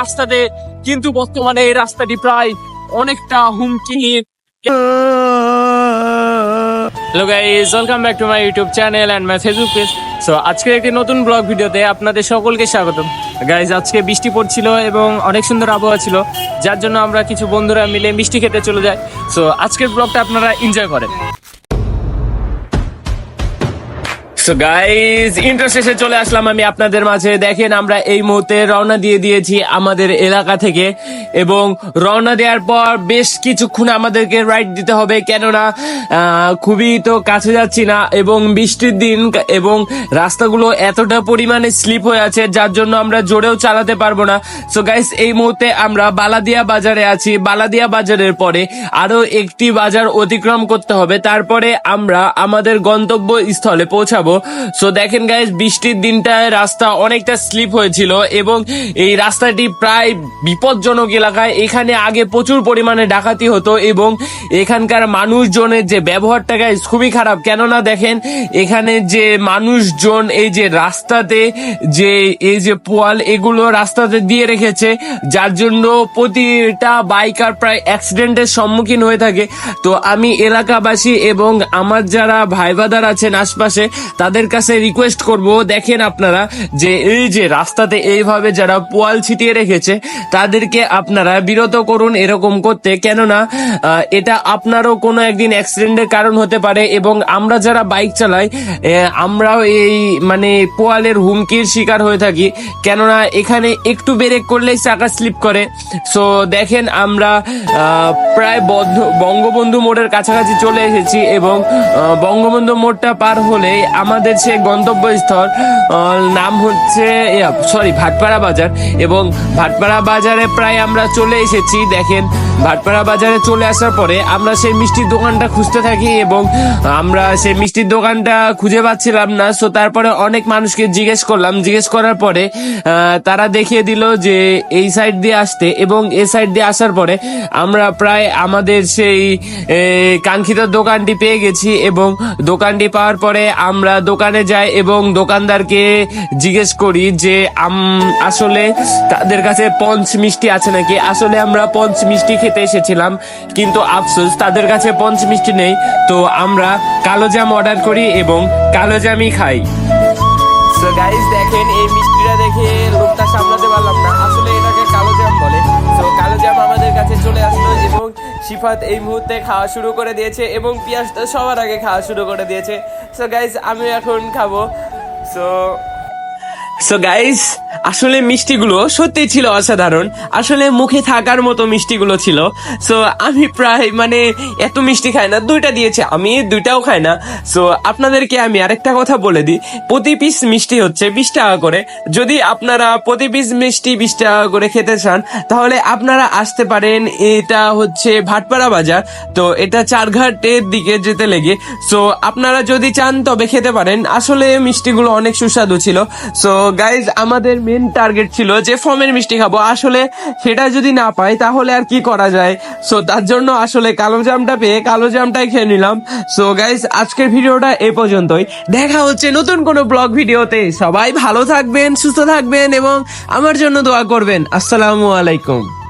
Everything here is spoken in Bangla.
রাস্তাতে, কিন্তু বর্তমানে এই রাস্তাটি প্রায় অনেকটা হুমকির hello guys welcome back to my YouTube channel and my Facebook page so আজকের একটি নতুন ব্লগ ভিডিওতে আপনাদের সকলকে স্বাগতম। গাইজ আজকে বৃষ্টি পড়ছিল এবং অনেক সুন্দর আবহাওয়া ছিল, যার জন্য আমরা কিছু বন্ধুরা মিলে মিষ্টি খেতে চলে যাই। সো আজকের ব্লগটা আপনারা এনজয় করেন। সো গাইজ ইন্টার শেষে চলে আসলাম আমি আপনাদের মাঝে। দেখেন, আমরা এই মুহূর্তে রওনা দিয়ে দিয়েছি আমাদের এলাকা থেকে এবং রওনা দেওয়ার পর বেশ কিছুক্ষণ আমাদেরকে রাইড দিতে হবে। কেননা খুবই তো কাছে যাচ্ছি না এবং বৃষ্টির দিন এবং রাস্তাগুলো এতটা পরিমাণে স্লিপ হয়ে আছে, যার জন্য আমরা জোরেও চালাতে পারব না। সো গাইস এই মুহূর্তে আমরা বালাদিয়া বাজারে আছি। বালাদিয়া বাজারের পরে আরও একটি বাজার অতিক্রম করতে হবে। তারপরে আমরা আমাদের গন্তব্য স্থলে পৌঁছাবো। সো দেখেন গাইস বৃষ্টির দিনটায় রাস্তা অনেকটা স্লিপ হয়েছিল এবং এই রাস্তাটি প্রায় বিপজ্জনক এলাকায়। এখানে আগে প্রচুর পরিমাণে ডাকাতি হতো এবং এখানকার মানুষজনের যে ব্যবহারটা গাইস খুবই খারাপ। কেননা দেখেন, এখানে যে মানুষজন এই যে রাস্তাতে যে, এই যে পোয়াল, এগুলো রাস্তাতে দিয়ে রেখেছে, যার জন্য প্রতিটা বাইকার প্রায় অ্যাক্সিডেন্টের সম্মুখীন হয়ে থাকে। তো আমি এলাকাবাসী এবং আমার যারা ভাই বাদার আছেন আশপাশে তাদের কাছে রিকোয়েস্ট করব, দেখেন আপনারা, যে এই যে রাস্তাতে এইভাবে যারা পোয়াল ছিটিয়ে রেখেছে, তাদেরকে আপনারা বিরত করুন এরকম করতে। কেননা এটা আপনারও কোনো একদিন অ্যাক্সিডেন্টের কারণ হতে পারে এবং আমরা যারা বাইক চালাই আমরাও এই মানে পোয়ালের হুমকির শিকার হয়ে থাকি। কেননা, এখানে একটু ব্রেক করলেই চাকা স্লিপ করে। সো দেখেন আমরা প্রায় বদ্ধ- বঙ্গবন্ধু মোড়ের কাছাকাছি চলে এসেছি এবং বঙ্গবন্ধু মোড়টা পার হলে আমাদের সে গন্তব্যস্থল নাম হচ্ছে সরি ভাটপাড়া বাজার। এবং ভাটপাড়া বাজারে প্রায় আমরা চলে এসেছি, দেখেন, ভাটপাড়া বাজারে চলে আসার পরে আমরা সেই মিষ্টির দোকানটা খুঁজতে থাকি এবং আমরা সেই মিষ্টির দোকানটা খুঁজে পাচ্ছিলাম না। সো তারপরে অনেক মানুষকে জিজ্ঞেস করলাম। জিজ্ঞেস করার পরে তারা দেখিয়ে দিল যে এই সাইড দিয়ে আসতে এবং এ সাইড দিয়ে আসার পরে আমরা প্রায় আমাদের সেই কাঙ্ক্ষিত দোকানটি পেয়ে গেছি এবং দোকানটি পাওয়ার পরে আমরা দোকানে যাই এবং দোকানদারকে জিজ্ঞেস করি যে, আম- আসলে তাদের কাছে পঞ্চ মিষ্টি আছে নাকি? আসলে আমরা পঞ্চ মিষ্টি খেতে এসেছিলাম, কিন্তু আফসোস, তাদের কাছে পঞ্চ মিষ্টি নেই। তো আমরা কালো জাম অর্ডার করি এবং কালো জামই খাই। সো গাইস দেখেন, এই মিষ্টিটা দেখে লোকটা সামলাতে পারলাম না। আসলে এটাকে কালো জ্যাম বলে। তো কালো জ্যাম আমাদের কাছে শিফাত এই মুহূর্তে খাওয়া শুরু করে দিয়েছে এবং পিয়াজটা সবার আগে খাওয়া শুরু করে দিয়েছে। সো গাইজ আমি এখন খাব। সো সো গাইস আসলে মিষ্টিগুলো সত্যি ছিল অসাধারণ। আসলে মুখে থাকার মতো মিষ্টিগুলো ছিল। সো আমি প্রায় মানে এত মিষ্টি খাই না, দুইটা দিয়েছে। আমি দুইটাও খাই না। সো আপনাদেরকে আমি আরেকটা কথা বলে দিই। প্রতি পিস মিষ্টি হচ্ছে বিশ টাকা করে। যদি আপনারা প্রতি পিস মিষ্টি বিশ টাকা করে খেতে চান, তাহলে আপনারা আসতে পারেন এটা হচ্ছে ভাটপাড়া বাজার। তো এটা চারঘাটের দিকে যেতে লেগে। সো আপনারা যদি চান তবে খেতে পারেন। আসলে মিষ্টিগুলো অনেক সুস্বাদু ছিল। সো গাইজ আমাদের মেন টার্গেট ছিল যে ফর্মের মিষ্টি খাব। আসলে সেটা যদি না পাই, তাহলে আর কি করা যায়? সো তার জন্য আসলে কালো জামটা পেয়ে কালো জামটাই খেয়ে নিলাম। সো গাইজ আজকের ভিডিওটা এ পর্যন্তই। দেখা হচ্ছে নতুন কোনো ব্লগ ভিডিওতে। সবাই ভালো থাকবেন, সুস্থ থাকবেন এবং আমার জন্য দোয়া করবেন। আসসালামু আলাইকুম।